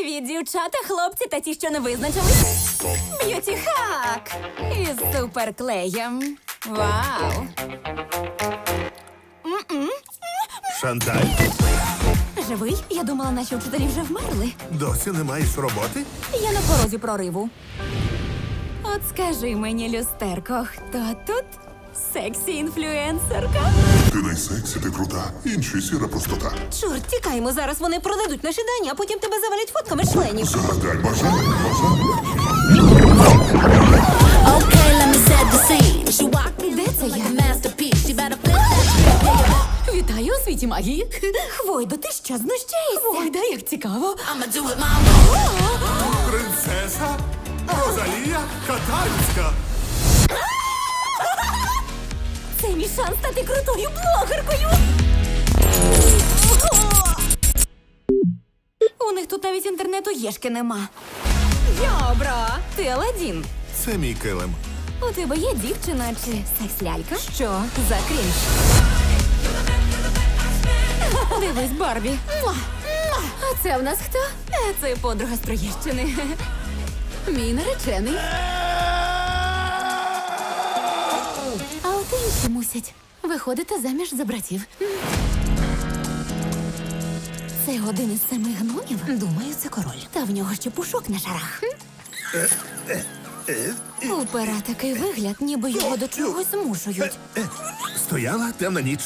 Привіт, дівчата, хлопці та ті, що не визначились. Б'юті хак із суперклеєм. Вау! Шанталь, Живий? Я думала, наші вчителі вже вмерли. досі не маєш роботи? Я на порозі прориву. От скажи мені, люстерко, хто тут? Сексі інфлюенсерка? Ти найсексі, ти крута, інші сіра простота. Чорт, тікаймо, зараз вони продадуть наші дані, а потім тебе завалять фотками членів. Загадай бажання, бажання. Okay, let me set the scene. She walked in Де це я? a masterpiece. She better flip that. Вітаю у світі магії. Хвойдо, ти що знущаєшся? Хвойда, як цікаво. Принцеса Розалія Катальська. Шанс стати крутою блогеркою. У них тут навіть інтернету єшки нема. Йобра, ти Аладдін. Це мій килим. У тебе є дівчина чи секс-лялька? Що за крінж? Дивись, Барбі. Муа! Муа! А це в нас хто? Е, Це подруга з Троєщини. Мій наречений. Мусять виходити заміж за братів. Це один із семи гномів? Думаю, це король. Та в нього ще пушок на шарах. У пера такий вигляд, ніби його до чогось змушують. Стояла темна ніч.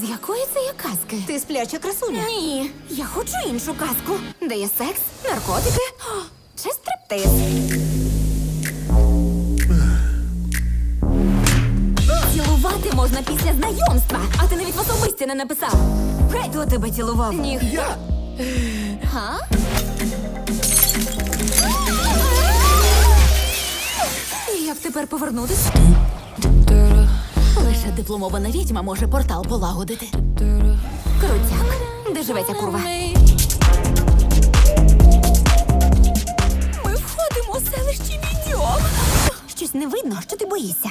З якої це є казки? Ти спляча красуня? Ні, я хочу іншу казку, де є секс, наркотики о, чи стриптиз. Можна після знайомства, а ти навіть в особисті не написав. Хай хто тебе цілував? Ніхто. Я Га? І Як тепер повернутися? Лише дипломована відьма може портал полагодити. Крутяк. Де живе ця курва? Ми входимо у селище відьом. Щось не видно, що ти боїшся.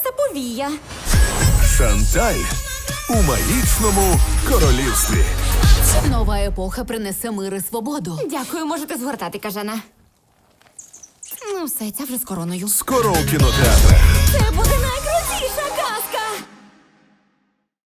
повія. Шанталь у магічному королівстві. Нова епоха принесе мир і свободу. Дякую, можете згортати, кажана. Ну, все, ця вже з короною. Скоро у кінотеатрах. Це буде